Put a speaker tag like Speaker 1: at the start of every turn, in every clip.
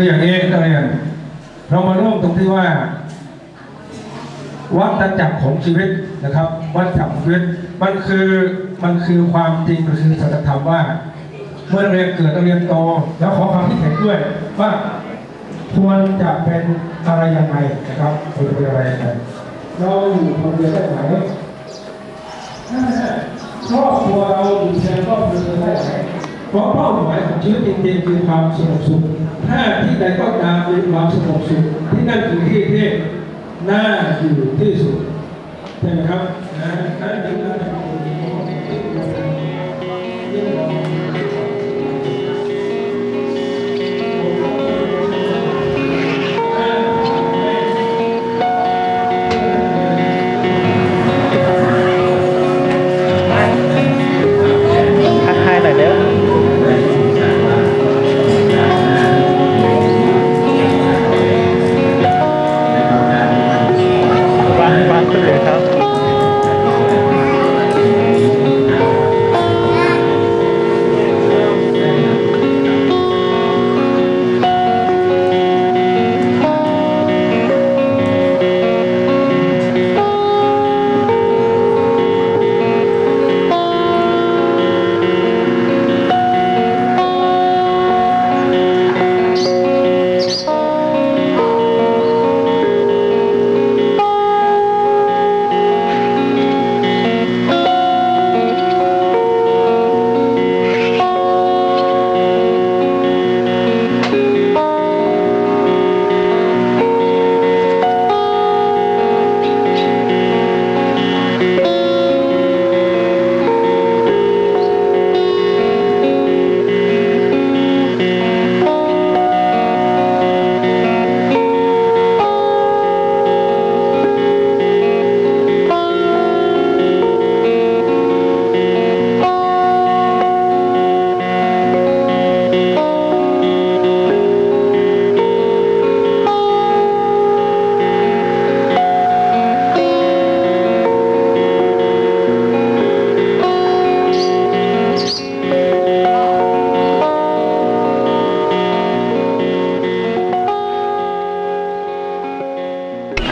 Speaker 1: คืออย่างนี้นักเรียนเรามาเริ่มตรงที่ว่า วัฏจักรของชีวิตนะครับวัฏจักรชีวิตมันคือมันคือความจริงมันคือสัจธรรมว่า เมื่อนักเรียนเกิดนักเรียนโตแล้วขอความคิดเห็นด้วยว่าควรจะเป็นอะไรยังไงนะครับควรจะเป็นอะไรยังไงเราอยู่คนเดียวได้ไหมครอบครัวเราอยู่เพียงครอบครัวได้ไหม เพราะเป้าหมายของชีวิตจริงๆคือความสงบสุข ถ้าที่ใดก็ตามมีความสงบสุขที่นั่นคือที่ที่น่าอยู่ที่สุดใช่ไหมครับนะนั่นคือ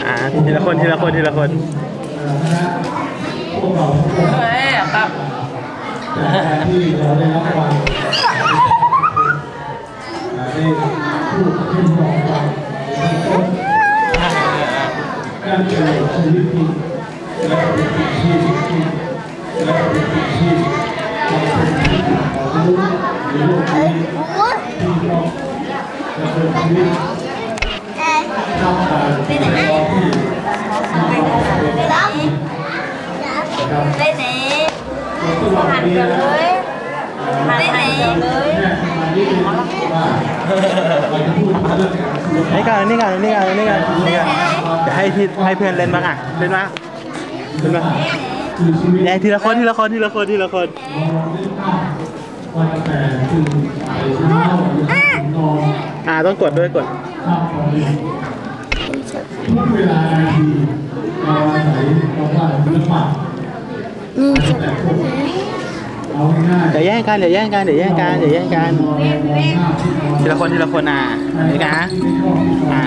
Speaker 1: อ่า
Speaker 2: ทีละคนทีละคนทีละคน
Speaker 1: พวกเราทุกคน
Speaker 3: แม่ครับ
Speaker 1: ที่เราได้รับความได้พูดให้มองฟังการเจริญชีวิตที่และเป็นชีวิตที่และเป็นชีวิตที่เป็นชีวิตของมนุษย์ในโลกนี้ที่เราดำเนินชีวิตทำการที่มีความสุขนะครับ
Speaker 4: ไปไหน
Speaker 1: ตัวเรา
Speaker 4: หัน
Speaker 1: เรีย
Speaker 4: ได้เลยเลย
Speaker 1: นี่กั
Speaker 2: นนี่กันนี่กันนี่กันนี่กันจะให้ที่ให้เพื่อนเล่นบ้างอะเล่นบ้างเล่นบ้าง
Speaker 1: อชีวิต
Speaker 2: แย่ทีละคนทีละคนทีละคนทีละคน
Speaker 1: เราเล่นภาพวันแต่คือไปเช้าถึงนอน
Speaker 2: อ่าต้องกดด้วยกด
Speaker 1: ข้ามของดีทุกเวลานาทีเราอาศัยเราว่าศิลปะ แต่พวกเอาง่ายๆ
Speaker 2: เดี๋ยวแย่งกันเดี๋ยวแย่งกันเดี๋ยวแย่งกันเดี๋ยวแย่งกัน
Speaker 1: ที
Speaker 2: ละคนทีละคนอะนี่กันะอ่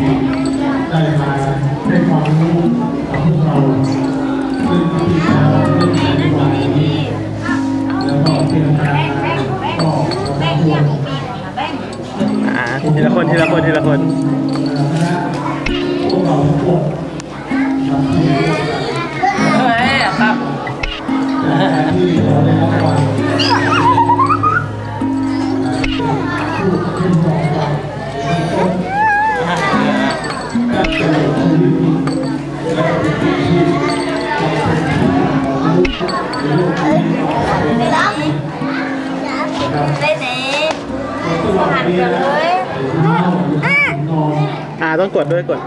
Speaker 2: ที่
Speaker 1: ได้มาให้ความรู้กับพวกเราซึ่งที่เราได้ในวันนี้แล้วก็เป็นการก็
Speaker 2: ทีละคนทีละคนทีละคน
Speaker 1: พวกเรา
Speaker 3: เฮ้ยครับ
Speaker 1: อ่าต้องกด
Speaker 2: ด้วยกด